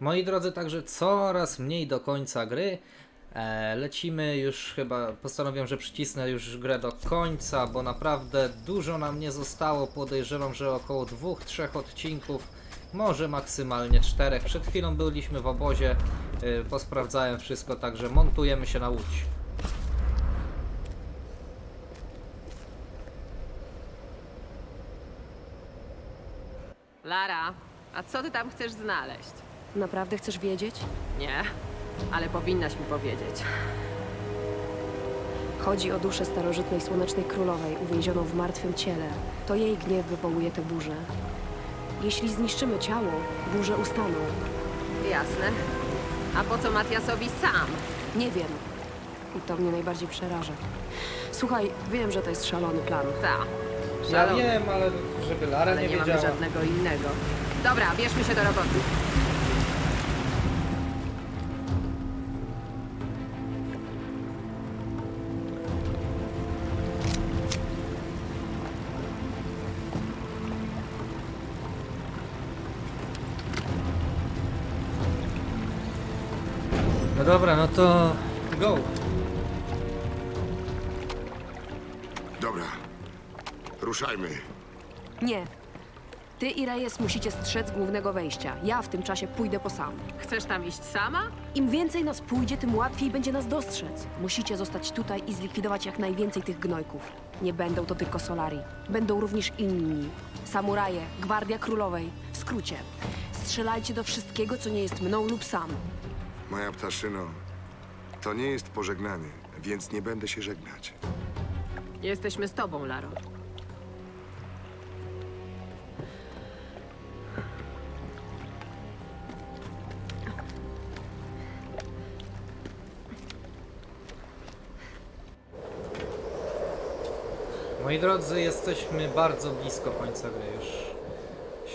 Moi drodzy, także coraz mniej do końca gry. E, lecimy już chyba, postanowiłem, że przycisnę już grę do końca, bo naprawdę dużo nam nie zostało. Podejrzewam, że około dwóch, trzech odcinków, może maksymalnie czterech. Przed chwilą byliśmy w obozie, e, posprawdzałem wszystko, także montujemy się na łódź. Lara, a co ty tam chcesz znaleźć? Naprawdę chcesz wiedzieć? Nie, ale powinnaś mi powiedzieć. Chodzi o duszę starożytnej słonecznej królowej, uwięzioną w martwym ciele. To jej gniew wywołuje tę burzę. Jeśli zniszczymy ciało, burze ustaną. Jasne. A po co Matiasowi sam? Nie wiem. I to mnie najbardziej przeraża. Słuchaj, wiem, że to jest szalony plan. Ta. Ja Szalony. wiem, ale żeby Lara Ale nie, nie mamy wiedziała. żadnego innego. Dobra, bierzmy się do roboty. To go. Dobra. Ruszajmy. Nie. Ty i Reyes musicie strzec głównego wejścia. Ja w tym czasie pójdę po sam. Chcesz tam iść sama? Im więcej nas pójdzie, tym łatwiej będzie nas dostrzec. Musicie zostać tutaj i zlikwidować jak najwięcej tych gnojków. Nie będą to tylko Solari. Będą również inni. Samuraje, Gwardia Królowej. W skrócie. Strzelajcie do wszystkiego, co nie jest mną lub sam. Moja ptaszyno, to nie jest pożegnanie, więc nie będę się żegnać. Jesteśmy z tobą, Laro. Moi drodzy, jesteśmy bardzo blisko końca gry już.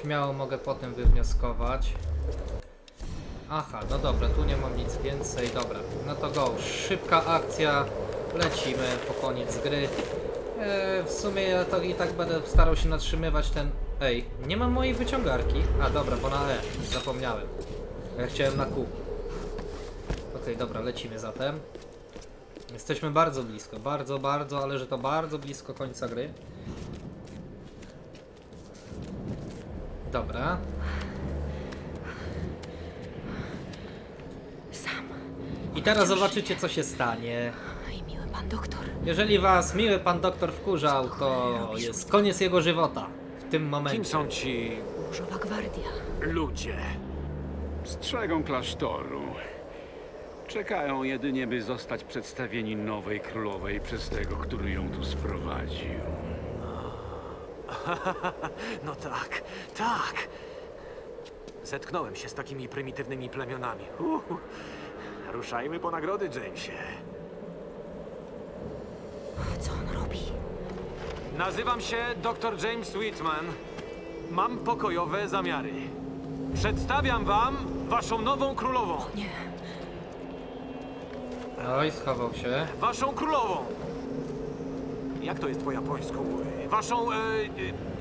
Śmiało mogę potem wywnioskować. Aha, no dobra, tu nie mam nic więcej, dobra. No to go, szybka akcja, lecimy po koniec gry. E, w sumie ja to i tak będę starał się natrzymywać ten... Ej, nie mam mojej wyciągarki. A dobra, bo na E, zapomniałem. Ja chciałem na Q. Okej, dobra, lecimy zatem. Jesteśmy bardzo blisko, bardzo, bardzo, ale że to bardzo blisko końca gry. Dobra. Sam. I teraz zobaczycie, co się stanie. Oj, miły pan doktor. Jeżeli was miły pan doktor wkurzał, to jest koniec jego żywota. W tym Kim momencie. są ci Burzowa Gwardia. ludzie? Strzegą klasztoru. Czekają jedynie, by zostać przedstawieni nowej królowej przez tego, który ją tu sprowadził. No tak, tak. Zetknąłem się z takimi prymitywnymi plemionami. Uhu. Ruszajmy po nagrody, Jamesie. Co on robi? Nazywam się dr James Whitman. Mam pokojowe zamiary. Przedstawiam wam waszą nową królową. Nie. Oj, schował się. Waszą królową. Jak to jest po japońsku? Waszą... E, e.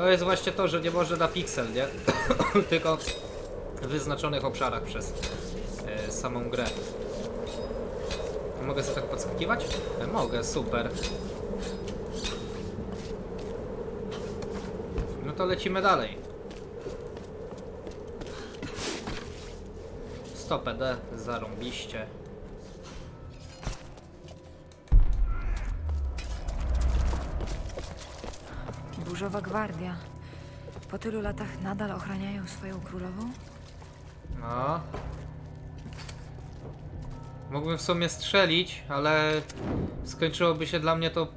To jest właśnie to, że nie może na piksel, nie? Tylko w wyznaczonych obszarach przez e, samą grę. Mogę sobie tak podskakiwać? E, mogę, super. No to lecimy dalej. Stop ED, zarąbiście. Burzowa Gwardia. Po tylu latach nadal ochraniają swoją królową? No. Mógłbym w sumie strzelić, ale skończyłoby się dla mnie to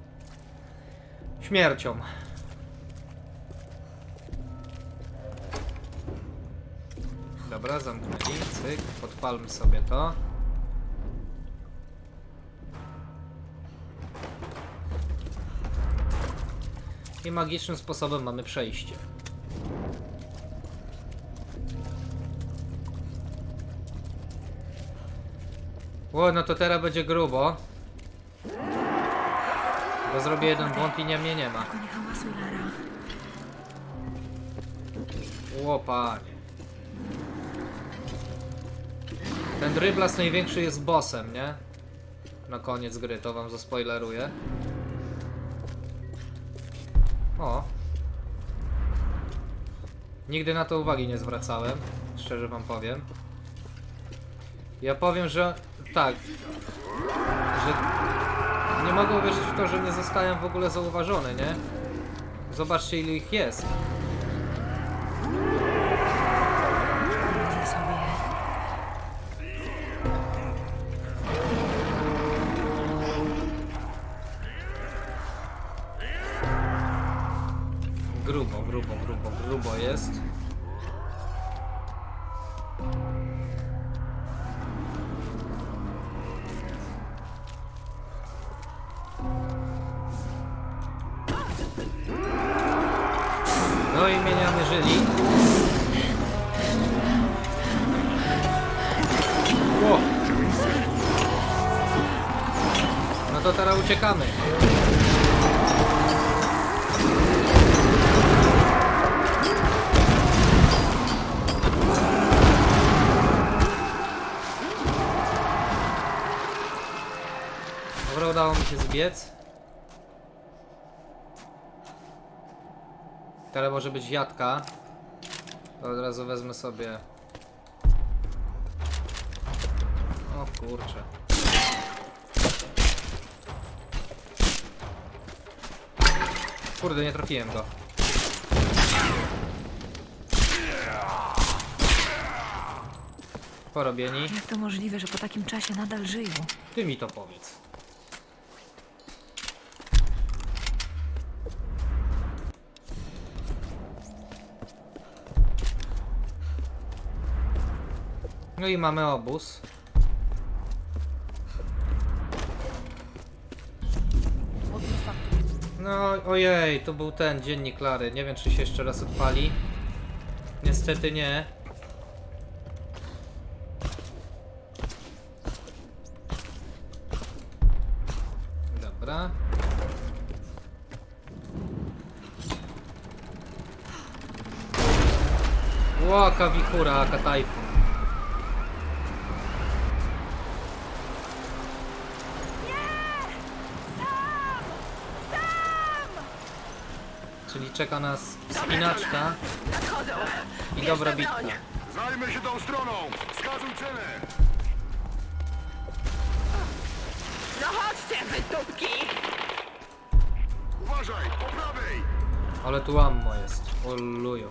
śmiercią. Dobra, zamknęli. Cyk, podpalmy sobie to. I magicznym sposobem mamy przejście. O, no to teraz będzie grubo. Bo zrobię jeden błąd i nie mnie nie ma. Tylko nie hałasuj, Lara. O panie. Ten dryblas największy jest bossem, nie? Na koniec gry, to wam zaspoileruję. O. Nigdy na to uwagi nie zwracałem, szczerze wam powiem. Ja powiem, że tak, że nie mogę uwierzyć w to, że nie zostałem w ogóle zauważony, nie? Zobaczcie ile ich jest. I mnie nie namierzyli. Ło! No to teraz uciekamy. Dobra, udało mi się zbiec. Teraz może być jadka. To od razu wezmę sobie. O kurczę. Kurde, nie trafiłem go. Porobieni. Jak to możliwe, że po takim czasie nadal żyją? Ty mi to powiedz. No i mamy obóz. No ojej, to był ten dziennik Klary. Nie wiem czy się jeszcze raz odpali. Niestety nie. Dobra. Łaka wichura, aka Czyli czeka nas spinaczka i dobra bitka. Zajmę się tą stroną! Wskazuj cenę! No chodźcie, wytupki! Uważaj, po prawej! Ale tu ammo jest. Oluju.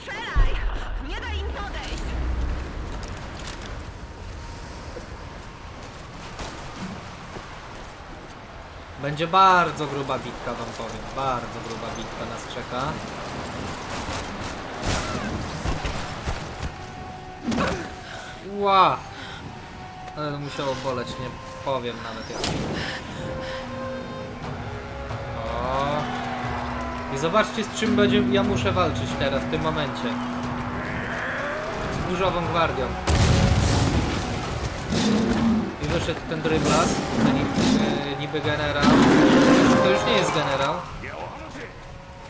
Strzelaj! Nie daj im Będzie bardzo gruba bitka wam powiem. Bardzo gruba bitka nas czeka. Ła! Ale musiało boleć, nie powiem nawet jak. O. I zobaczcie z czym będzie ja muszę walczyć teraz w tym momencie. Z burzową gwardią. Wyszedł ten dryblas, ten e, niby generał. To już nie jest generał.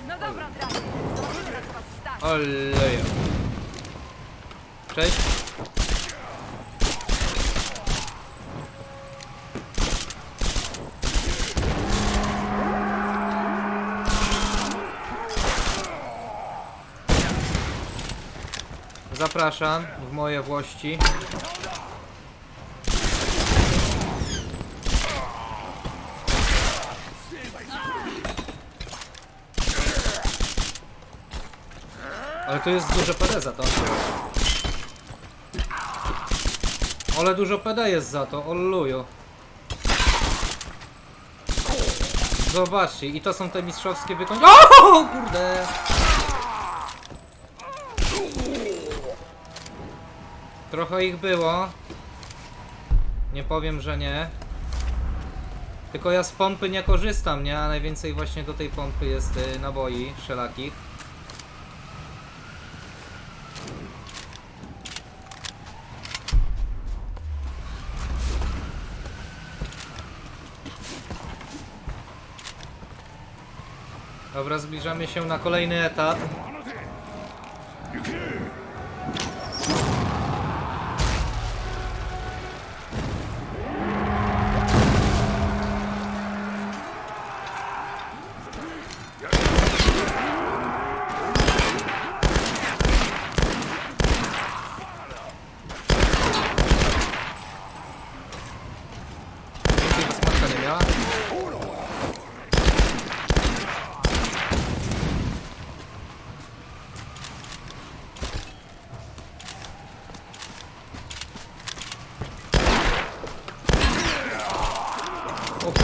No dobra, Draken. Zobaczymy, na co was stać. Olejo. Cześć. Zapraszam w moje włości. To jest duże PD za to. Ale dużo PD jest za to, olluju. Zobaczcie, i to są te mistrzowskie wykończenia. O kurde! Trochę ich było. Nie powiem, że nie. Tylko ja z pompy nie korzystam, nie? A najwięcej właśnie do tej pompy jest y, naboi wszelakich. Dobra, zbliżamy się na kolejny etap. Więcej to smaczka nie miała. O kur-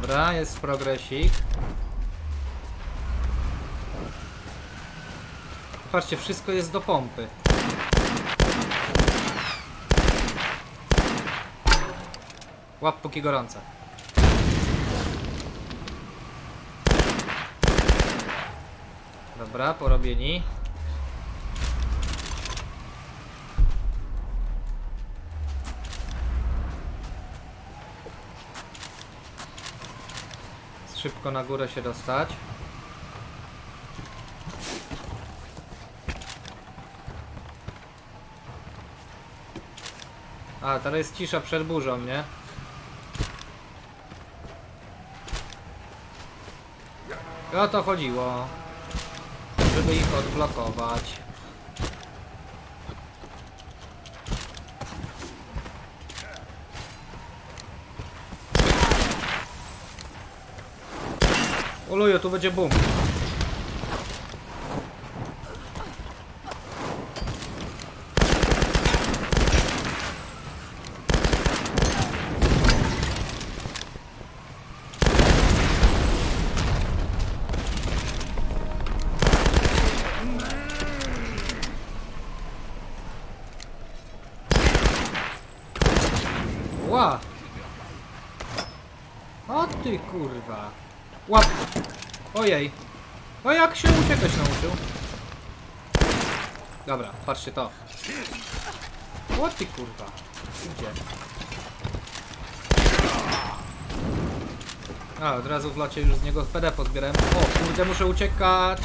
Dobra, jest progresik. Patrzcie, wszystko jest do pompy. Łap póki gorące. Dobra, porobieni. Szybko na górę się dostać. A, teraz jest cisza przed burzą, nie? O to chodziło. Żeby ich odblokować. Oluju, tu będzie boom. Ła! O ty kurwa! Łap! Ojej! O jak się uciekać nauczył? Dobra, patrzcie to. O ty kurwa! Gdzie? A, od razu w locie już z niego PD pozbierałem. O kurde, muszę uciekać!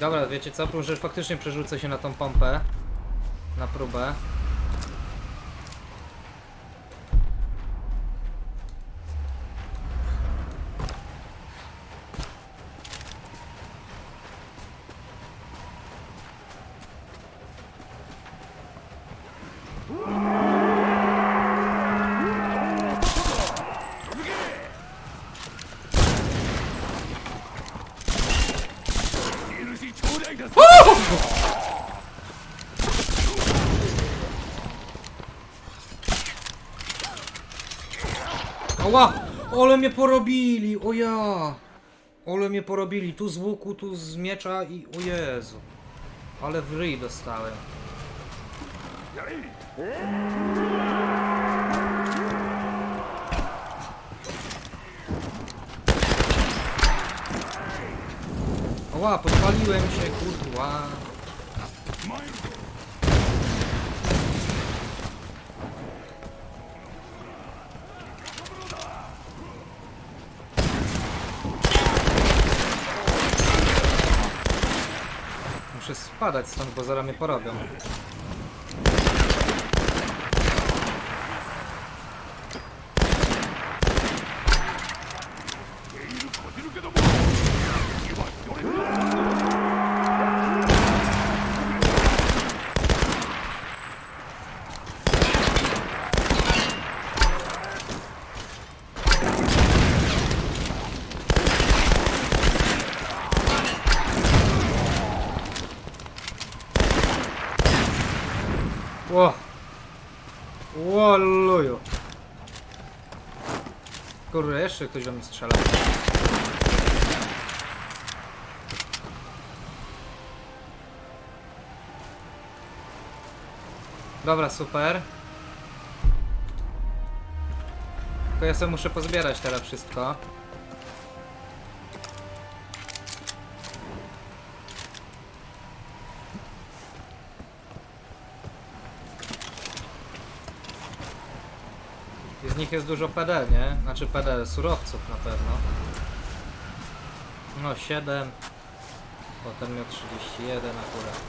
Dobra, wiecie co? Może faktycznie przerzucę się na tą pompę. Na próbę. Ała! Ole mnie porobili! O ja! Ole mnie porobili. Tu z łuku, tu z miecza i... O Jezu. Ale w ryj dostałem. Ała, podpaliłem się, kurwa. Muszę spadać stąd, bo zaraz mnie porobią. Jeszcze ktoś do mnie strzela. Dobra, super. Tylko ja sobie muszę pozbierać teraz wszystko. Nich jest dużo PD, nie? Znaczy PD surowców na pewno. No 7. Potem miał 31 akurat.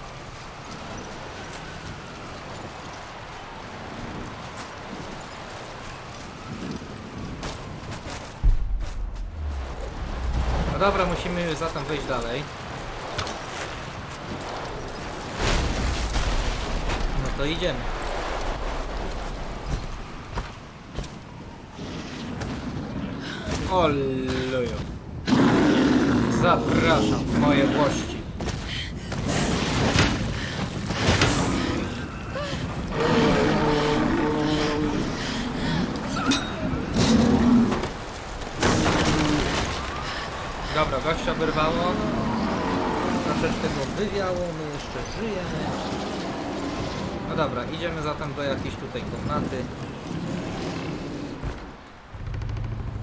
No dobra, musimy zatem wyjść dalej. No to idziemy. Oluju. Zapraszam w moje włości. Dobra, gościa wyrwało. Troszeczkę go wywiało, my jeszcze żyjemy. No dobra, idziemy zatem do jakiejś tutaj komnaty.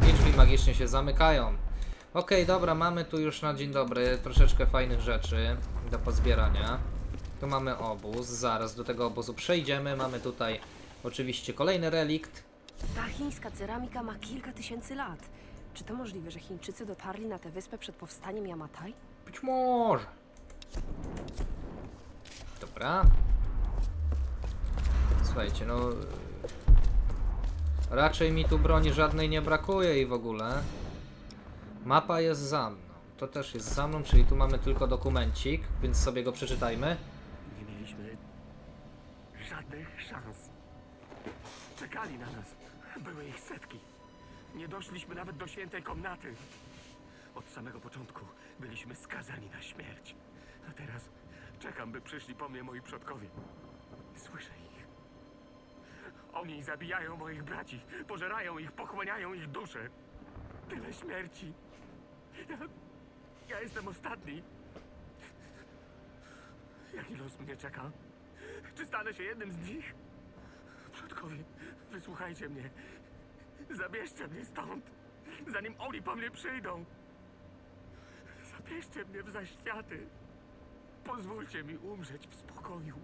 I drzwi magicznie się zamykają. Okej, dobra, mamy tu już na dzień dobry troszeczkę fajnych rzeczy do pozbierania. Tu mamy obóz, zaraz do tego obozu przejdziemy. Mamy tutaj oczywiście kolejny relikt. Ta chińska ceramika ma kilka tysięcy lat. Czy to możliwe, że Chińczycy dotarli na tę wyspę przed powstaniem Yamatai? Być może. Dobra. Słuchajcie, no... Raczej mi tu broni żadnej nie brakuje i w ogóle. Mapa jest za mną. To też jest za mną, czyli tu mamy tylko dokumencik, więc sobie go przeczytajmy. Nie mieliśmy żadnych szans. Czekali na nas. Były ich setki. Nie doszliśmy nawet do świętej komnaty. Od samego początku byliśmy skazani na śmierć. A teraz czekam, by przyszli po mnie moi przodkowie. Słyszę ich. Oni zabijają moich braci, pożerają ich, pochłaniają ich dusze. Tyle śmierci. Ja, ja jestem ostatni. Jaki los mnie czeka? Czy stanę się jednym z nich? Przodkowie, wysłuchajcie mnie. Zabierzcie mnie stąd, zanim oni po mnie przyjdą. Zabierzcie mnie w zaświaty. Pozwólcie mi umrzeć w spokoju.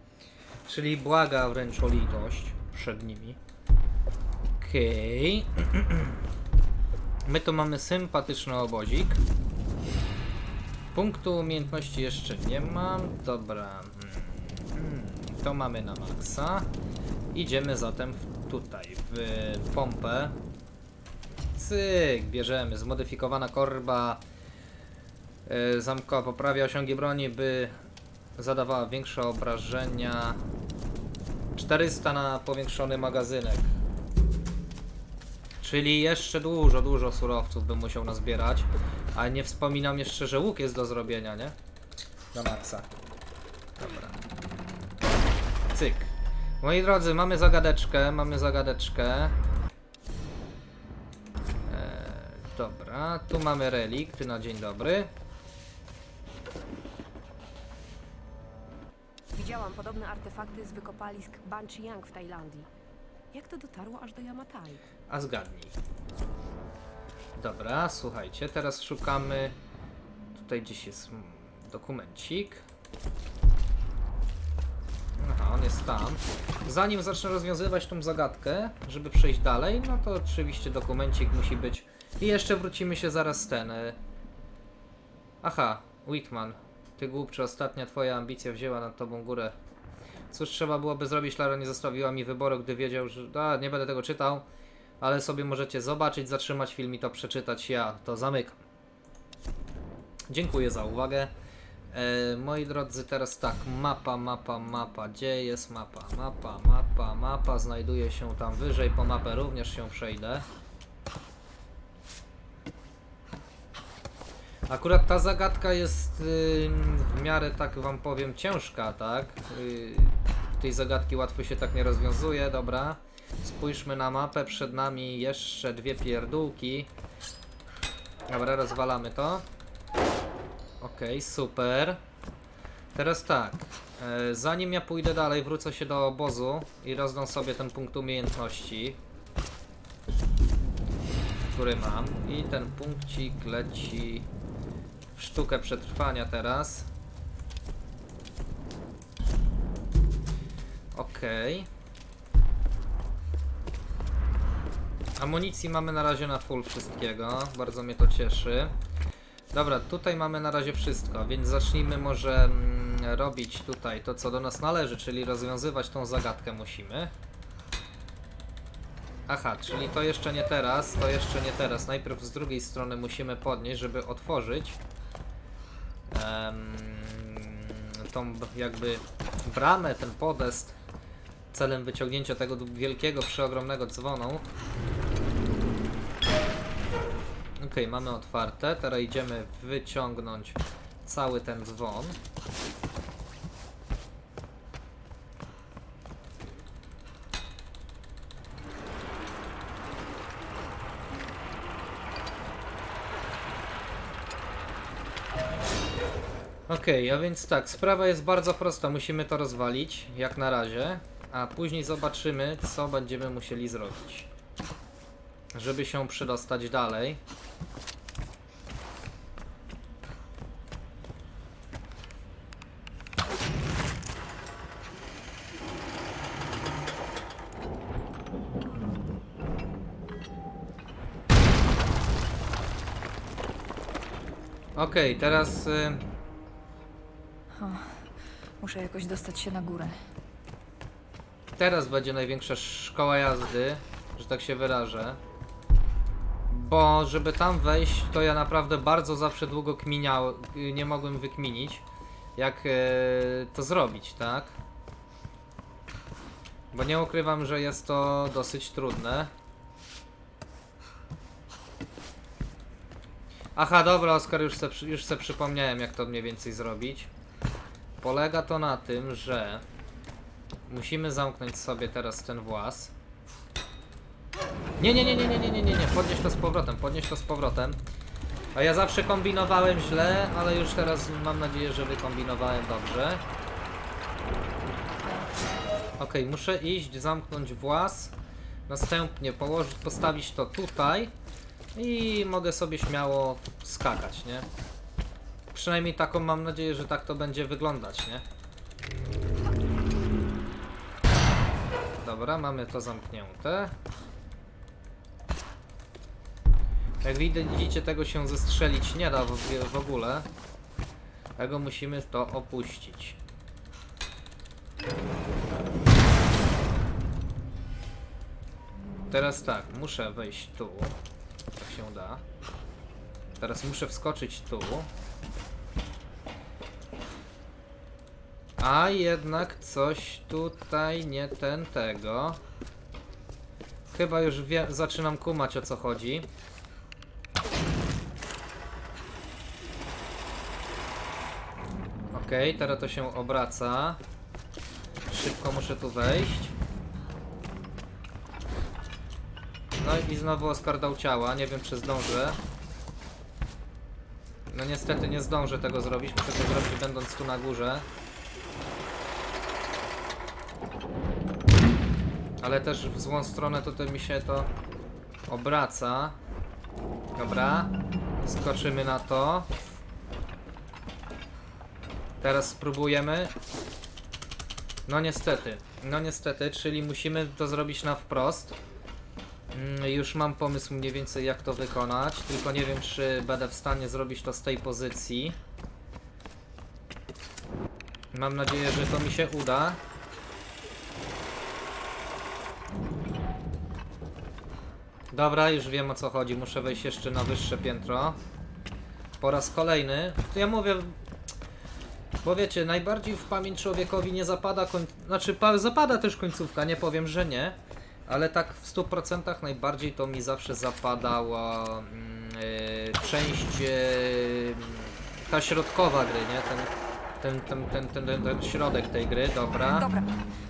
Czyli błaga wręcz o litość przed nimi. Okej. My tu mamy sympatyczny obozik. Punktu umiejętności jeszcze nie mam. Dobra. Mm, To mamy na maksa. Idziemy zatem tutaj, w pompę. Cyk, bierzemy. Zmodyfikowana korba. Yy, zamkowa poprawia osiągi broni, by zadawała większe obrażenia. 400 na powiększony magazynek. Czyli jeszcze dużo, dużo surowców bym musiał nazbierać. A nie wspominam jeszcze, że łuk jest do zrobienia, nie? Na maksa. Dobra. Cyk. Moi drodzy, mamy zagadeczkę, mamy zagadeczkę. Eee, dobra, tu mamy relikt na dzień dobry. Widziałam podobne artefakty z wykopalisk Banchiang w Tajlandii. Jak to dotarło aż do Yamatai? A zgadnij. Dobra, słuchajcie, teraz szukamy. Tutaj gdzieś jest dokumencik. Aha, on jest tam. Zanim zacznę rozwiązywać tą zagadkę, żeby przejść dalej, no to oczywiście dokumencik musi być. I jeszcze wrócimy się zaraz ten. y. Aha, Whitman. Ty głupcze, ostatnia twoja ambicja wzięła nad tobą górę. Cóż trzeba byłoby zrobić, Lara nie zostawiła mi wyboru, gdy wiedział, że... A, nie będę tego czytał, ale sobie możecie zobaczyć, zatrzymać film i to przeczytać. Ja to zamykam. Dziękuję za uwagę. E, moi drodzy, teraz tak, mapa, mapa, mapa. Gdzie jest mapa? Mapa, mapa, mapa. Znajduje się tam wyżej. Po mapę również się przejdę. Akurat ta zagadka jest ym, w miarę, tak wam powiem, ciężka, tak? Y, tej zagadki łatwo się tak nie rozwiązuje, dobra. Spójrzmy na mapę, przed nami jeszcze dwie pierdółki. Dobra, rozwalamy to. Okej, super. Teraz tak, e, zanim ja pójdę dalej, wrócę się do obozu i rozdam sobie ten punkt umiejętności, który mam. I ten punkcik leci sztukę przetrwania teraz. Okej. Amunicji mamy na razie na full wszystkiego, bardzo mnie to cieszy. Dobra, tutaj mamy na razie wszystko, więc zacznijmy może mm, robić tutaj to, co do nas należy, czyli rozwiązywać tą zagadkę musimy. Aha, czyli to jeszcze nie teraz, to jeszcze nie teraz. Najpierw z drugiej strony musimy podnieść, żeby otworzyć tą jakby bramę, ten podest celem wyciągnięcia tego wielkiego, przeogromnego dzwonu. Okej, mamy otwarte. Teraz idziemy wyciągnąć cały ten dzwon. Okej, a więc tak, sprawa jest bardzo prosta. Musimy to rozwalić, jak na razie, a później zobaczymy, co będziemy musieli zrobić, żeby się przedostać dalej. Okej, teraz y, Muszę jakoś dostać się na górę. Teraz będzie największa szkoła jazdy, że tak się wyrażę. Bo żeby tam wejść, to ja naprawdę bardzo zawsze długo kminiał, nie mogłem wykminić, jak e, to zrobić, tak? Bo nie ukrywam, że jest to dosyć trudne. Aha, dobra, Oskar, już se, już se przypomniałem, jak to mniej więcej zrobić. Polega to na tym, że Musimy zamknąć sobie teraz ten włas. Nie, nie, nie, nie, nie, nie, nie, nie, nie, podnieś to z powrotem, podnieś to z powrotem. A ja zawsze kombinowałem źle, ale już teraz mam nadzieję, że wykombinowałem dobrze. Okej, muszę iść, zamknąć włas. Następnie położyć, postawić to tutaj. I mogę sobie śmiało skakać, nie? Przynajmniej taką mam nadzieję, że tak to będzie wyglądać, nie? Dobra, mamy to zamknięte. Jak widzicie, tego się zestrzelić nie da w, w ogóle. Tego musimy to opuścić. Teraz tak, muszę wejść tu. Tak się da. Teraz muszę wskoczyć tu. A jednak coś tutaj nie ten tego. Chyba już wie, zaczynam kumać o co chodzi. Okej, teraz to się obraca. Szybko muszę tu wejść. No i znowu Oskar dał ciała, nie wiem czy zdążę. No niestety nie zdążę tego zrobić, muszę to zrobić będąc tu na górze. Ale też w złą stronę tutaj mi się to obraca. Dobra. Skoczymy na to. Teraz spróbujemy. No niestety. No niestety, czyli musimy to zrobić na wprost. Mm, Już mam pomysł mniej więcej jak to wykonać, tylko nie wiem czy będę w stanie zrobić to z tej pozycji. Mam nadzieję, że to mi się uda. Dobra, już wiem o co chodzi. Muszę wejść jeszcze na wyższe piętro. Po raz kolejny. To ja mówię. Bo wiecie, najbardziej w pamięć człowiekowi nie zapada koń... Znaczy, pa- zapada też końcówka, nie powiem, że nie. Ale tak w 100% najbardziej to mi zawsze zapadała yy, część yy, ta środkowa gry, nie? Ten ten, ten, ten, ten, ten, ten środek tej gry, dobra. Dobra,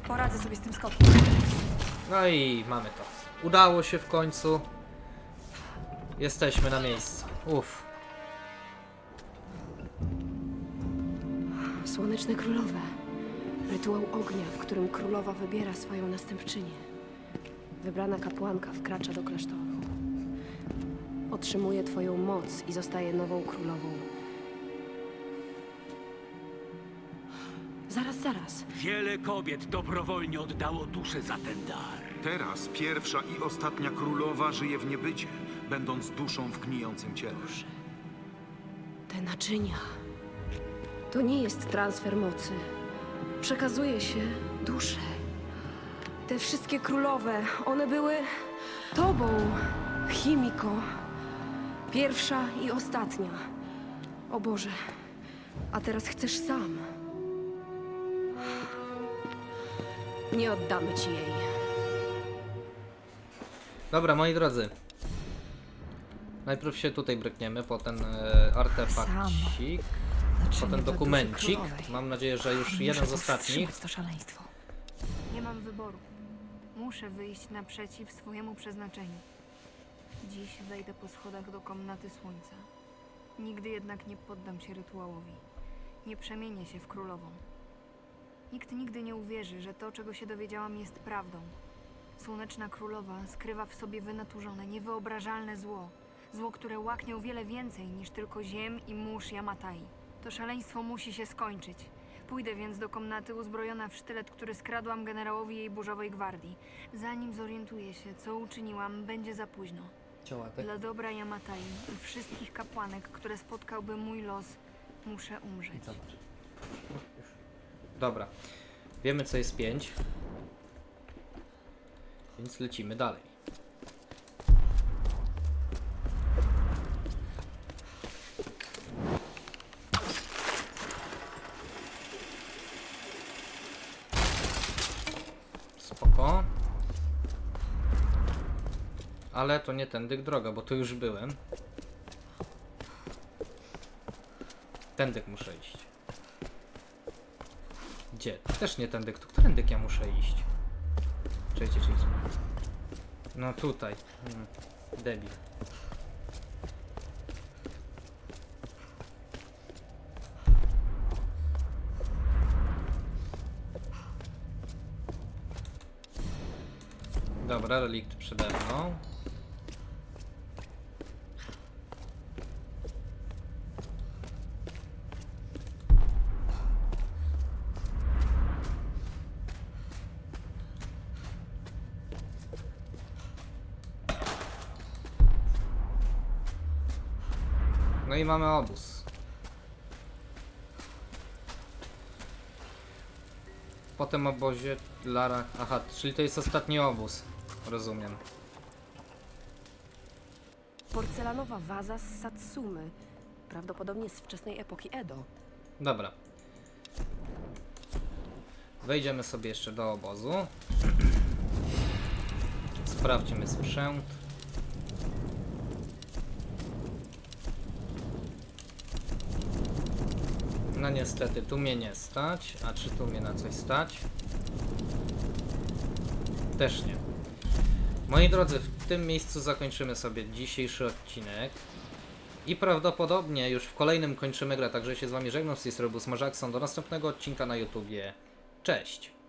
poradzę sobie z tym skokiem. No i mamy to. Udało się w końcu. Jesteśmy na miejscu. Uff. Słoneczne Królowe. Rytuał ognia, w którym królowa wybiera swoją następczynię. Wybrana kapłanka wkracza do klasztoru. Otrzymuje twoją moc i zostaje nową królową. Wiele kobiet dobrowolnie oddało duszę za ten dar. Teraz pierwsza i ostatnia królowa żyje w niebycie, będąc duszą w gnijącym ciele. Te naczynia. To nie jest transfer mocy. Przekazuje się duszę. Te wszystkie królowe, one były tobą, Chimiko. Pierwsza i ostatnia. O Boże, a teraz chcesz sam. Nie oddamy ci jej. Dobra, moi drodzy. Najpierw się tutaj brykniemy po ten e, artefakcik, po ten dla dokumencik. królowej. Mam nadzieję, że już Muszę jeden z ostatnich. powstrzymać to szaleństwo. Nie mam wyboru. Muszę wyjść naprzeciw swojemu przeznaczeniu. Dziś wejdę po schodach do komnaty słońca. Nigdy jednak nie poddam się rytuałowi. Nie przemienię się w królową. Nikt nigdy nie uwierzy, że to, czego się dowiedziałam, jest prawdą. Słoneczna królowa skrywa w sobie wynaturzone, niewyobrażalne zło. Zło, które łaknie o wiele więcej niż tylko ziem i mórz Yamatai. To szaleństwo musi się skończyć. Pójdę więc do komnaty uzbrojona w sztylet, który skradłam generałowi jej burzowej gwardii. Zanim zorientuję się, co uczyniłam, będzie za późno. Dla dobra Yamatai i wszystkich kapłanek, które spotkałby mój los, muszę umrzeć. Dobra. Wiemy co jest 5. Więc lecimy dalej. Spoko. Ale to nie tędy droga, bo tu już byłem. Tędy muszę iść. Gdzie? Też nie tędy. Którędy ja muszę iść? Czekajcie, czekajcie. No tutaj. Hmm. Debil. Dobra, relikt przede mną. No i mamy obóz. Po tym obozie Lara... Aha, czyli to jest ostatni obóz. Rozumiem. Porcelanowa waza z Satsumy. Prawdopodobnie z wczesnej epoki Edo. Dobra. Wejdziemy sobie jeszcze do obozu. Sprawdźmy sprzęt. No niestety, tu mnie nie stać. A czy tu mnie na coś stać? Też nie. Moi drodzy, w tym miejscu zakończymy sobie dzisiejszy odcinek. I prawdopodobnie już w kolejnym kończymy grę, także się z wami żegnam z tej strony. Do następnego odcinka na YouTubie. Cześć!